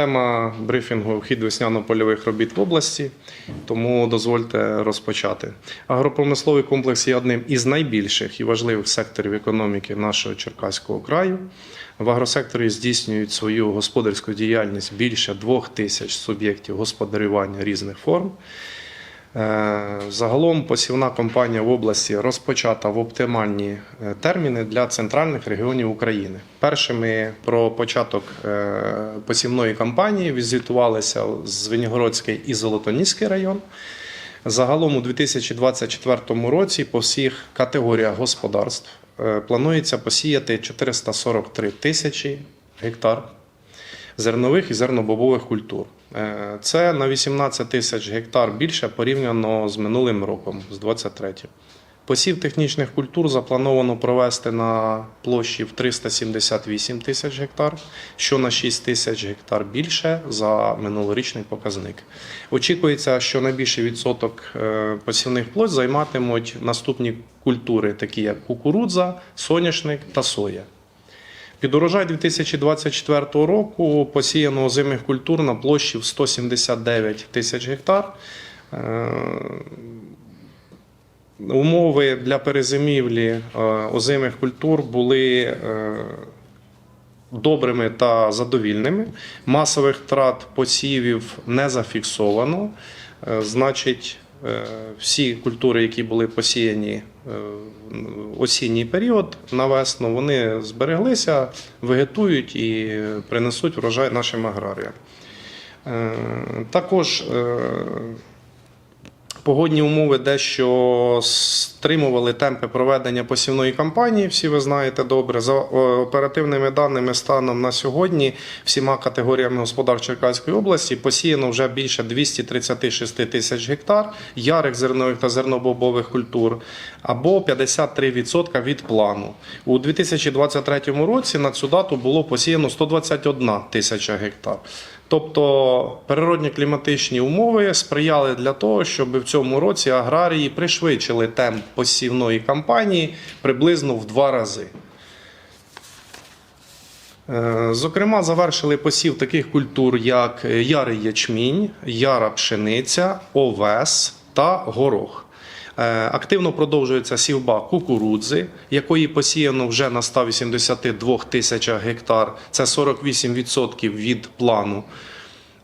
Тема брифінгу вхід весняно-польових робіт в області, тому дозвольте розпочати. Агропромисловий комплекс є одним із найбільших і важливих секторів економіки нашого Черкаського краю. В агросекторі здійснюють свою господарську діяльність більше двох тисяч суб'єктів господарювання різних форм. Е, Загалом посівна кампанія в області розпочата в оптимальні е, терміни для центральних регіонів України. Першими про початок е, посівної кампанії візитувалися Звенігородський і Золотоніський район. Загалом у 2024 році по всіх категоріях господарств планується посіяти 443 тисячі гектар зернових і зернобобових культур. Е, Це на 18 тисяч гектар більше порівняно з минулим роком, з 23 Посів технічних культур заплановано провести на площі в 378 тисяч гектар, що на 6 тисяч гектар більше за минулорічний показник. Очікується, що найбільший відсоток е, посівних площ займатимуть наступні культури, такі як кукурудза, соняшник та соя. Під урожай 2024 року посіяно озимих культур на площі в 179 тисяч гектар. Е, Умови для перезимівлі е, озимих культур були е, добрими та задовільними. Масових втрат посівів не зафіксовано. Значить, всі культури, які були посіяні осінній період на весну, вони збереглися, вегетують і принесуть врожай нашим аграріям. Е, Також е, Погодні умови дещо стримували темпи проведення посівної кампанії. Всі ви знаєте добре. За е, оперативними даними станом на сьогодні всіма категоріями господарств Черкаської області посіяно вже більше 236 тисяч гектар ярих зернових та зернобобових культур або 53% від плану. У 2023 році на цю дату було посіяно 121 тисяча гектар. Тобто природні кліматичні умови сприяли для того, щоб в цьому році аграрії пришвидшили темп посівної кампанії приблизно в два рази. Е, Зокрема, завершили посів таких культур, як ярий ячмінь, яра пшениця, овес та горох. Е, Активно продовжується сівба кукурудзи, якої посіяно вже на 182 тисячах гектар. Це 48% від плану.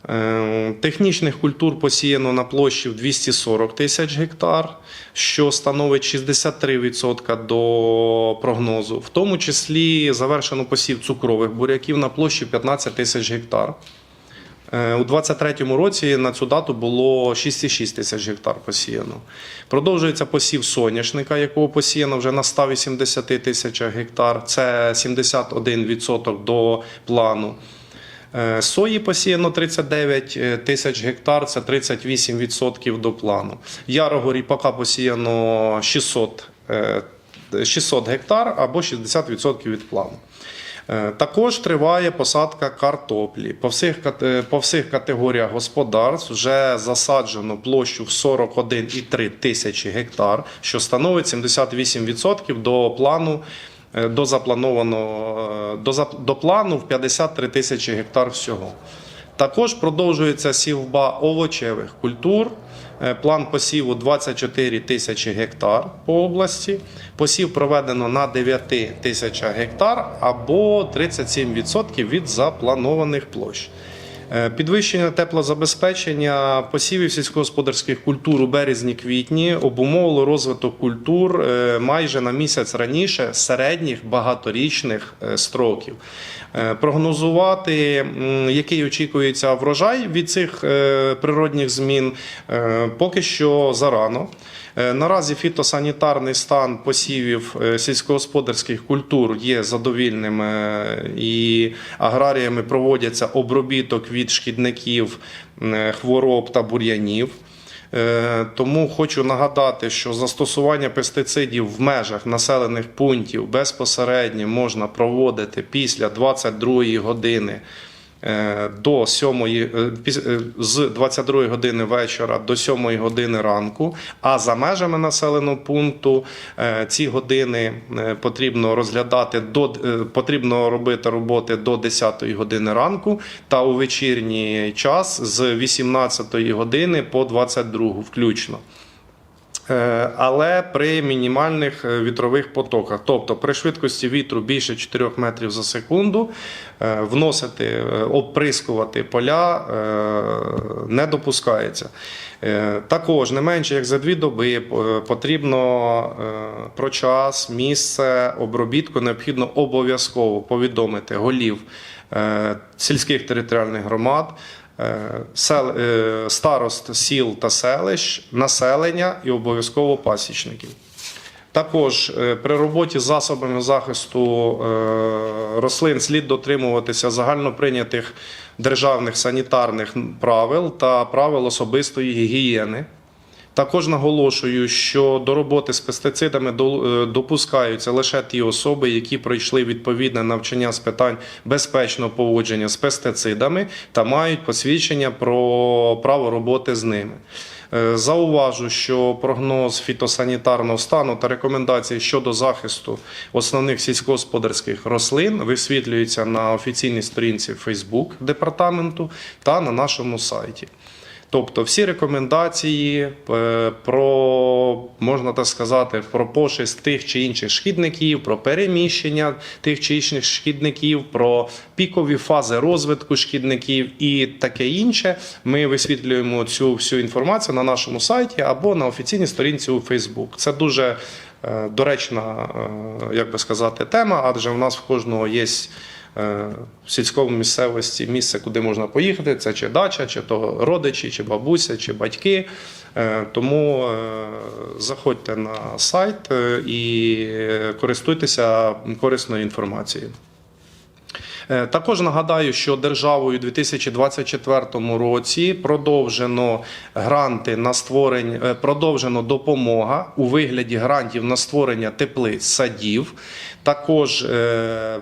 Е, Технічних культур посіяно на площі в 240 тисяч гектар, що становить 63% до прогнозу. В тому числі завершено посів цукрових буряків на площі 15 тисяч гектар. Е, У 2023 році на цю дату було 6,6 тисяч гектар посіяно. Продовжується посів соняшника, якого посіяно вже на 180 тисячах гектар. Це 71% до плану. Е, Сої посіяно 39 тисяч гектар, це 38% до плану. Ярого ріпака посіяно 600, е, 600 гектар або 60% від плану. Е, Також триває посадка картоплі. По всіх, е, по всіх категоріях господарств вже засаджено площу в 41,3 тисячі гектар, що становить 78% до плану. е, До запланованого до, до плану в 53 тисячі гектар всього. Також продовжується сівба овочевих культур. Е, План посіву 24 тисячі гектар по області. Посів проведено на 9 тисячах гектар або 37% від запланованих площ. Е, Підвищення теплозабезпечення посівів сільськогосподарських культур у березні-квітні обумовило розвиток культур е, майже на місяць раніше середніх багаторічних е, строків. Прогнозувати, який очікується врожай від цих природних змін, поки що зарано. Наразі фітосанітарний стан посівів сільськогосподарських культур є задовільним і аграріями проводяться обробіток від шкідників, е, хвороб та бур'янів. Е, Тому хочу нагадати, що застосування пестицидів в межах населених пунктів безпосередньо можна проводити після 22 години до 7, е, е, з 22 години вечора до 7 години ранку. А за межами населеного пункту е, ці години е, потрібно розглядати до е, потрібно робити роботи до 10 години ранку та у вечірній час з 18 години по 22 включно. Е, але при мінімальних е, вітрових потоках, тобто при швидкості вітру більше 4 метрів за секунду, е, вносити, оприскувати поля не допускається. Також не менше як за дві доби потрібно про час, місце обробітку необхідно обов'язково повідомити голів сільських територіальних громад. Е, е, старост сіл та селищ, населення і обов'язково пасічників. Також е, при роботі з засобами захисту рослин слід дотримуватися загальноприйнятих державних санітарних правил та правил особистої гігієни. Також наголошую, що до роботи з пестицидами е, допускаються лише ті особи, які пройшли відповідне навчання з питань безпечного поводження з пестицидами та мають посвідчення про право роботи з ними. Е, Зауважу, що прогноз фітосанітарного стану та рекомендації щодо захисту основних сільськогосподарських рослин висвітлюються на офіційній сторінці Facebook департаменту та на нашому сайті. Тобто всі рекомендації е, про, можна так сказати, про пошесть тих чи інших шкідників, про переміщення тих чи інших шкідників, про пікові фази розвитку шкідників і таке інше. Ми висвітлюємо цю всю інформацію на нашому сайті або на офіційній сторінці у Facebook. Це дуже е, доречна, е, як би сказати, тема, адже в нас в кожного є в сільському місцевості місце, куди можна поїхати. Це чи дача, чи то родичі, чи бабуся, чи батьки. Е, Тому е, заходьте на сайт е, і користуйтеся корисною інформацією. Е, Також нагадаю, що державою у 2024 році продовжено гранти на створення, е, продовжено допомога у вигляді грантів на створення теплиць садів. Також е, е,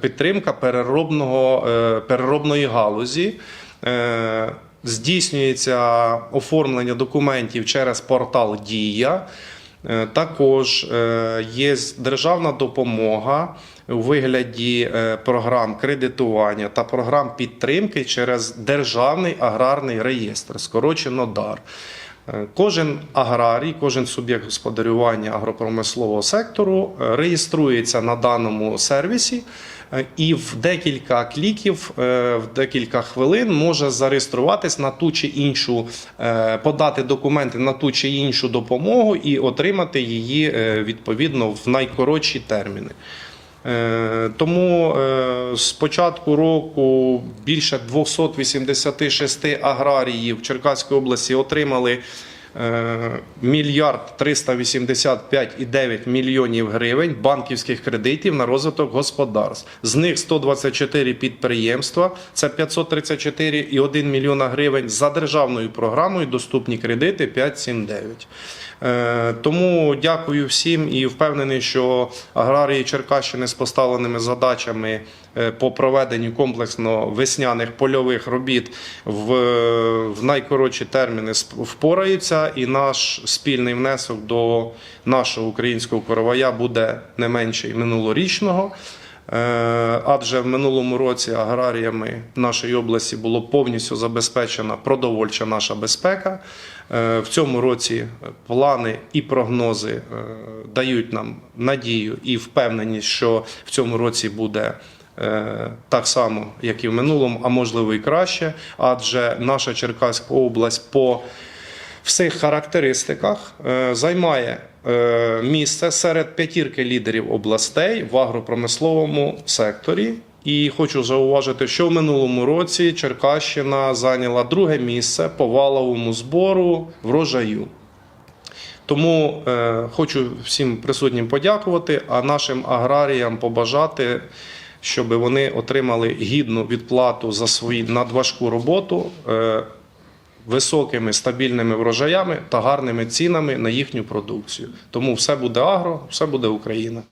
підтримка переробного, е, переробної галузі. Е, Здійснюється оформлення документів через портал Дія. Е, Також е, є державна допомога у вигляді е, програм кредитування та програм підтримки через Державний аграрний реєстр, скорочено ДАР. Е, Кожен аграрій, кожен суб'єкт господарювання агропромислового сектору е, реєструється на даному сервісі е, і в декілька кліків, в декілька хвилин може зареєструватись на ту чи іншу, подати документи на ту чи іншу допомогу і отримати її відповідно в найкоротші терміни. Е, Тому е, з початку року більше 286 аграріїв Черкаської області отримали мільярд 385,9 мільйонів гривень банківських кредитів на розвиток господарств. З них 124 підприємства, це 534,1 мільйона гривень. За державною програмою доступні кредити 579. Е, Тому дякую всім і впевнений, що аграрії Черкащини з поставленими задачами е, по проведенню комплексно весняних польових робіт в, в найкоротші терміни впораються, і наш спільний внесок до нашого українського коровая буде не менший минулорічного. Е, Адже в минулому році аграріями нашої області було повністю забезпечена продовольча наша безпека. Е, В цьому році плани і прогнози е, дають нам надію і впевненість, що в цьому році буде е, так само, як і в минулому, а можливо і краще. Адже наша Черкаська область по всіх характеристиках е, займає е, місце серед п'ятірки лідерів областей в агропромисловому секторі. І хочу зауважити, що в минулому році Черкащина зайняла друге місце по валовому збору врожаю. Тому е, хочу всім присутнім подякувати, а нашим аграріям побажати, щоб вони отримали гідну відплату за свою надважку роботу. Е, високими стабільними врожаями та гарними цінами на їхню продукцію. Тому все буде агро, все буде Україна.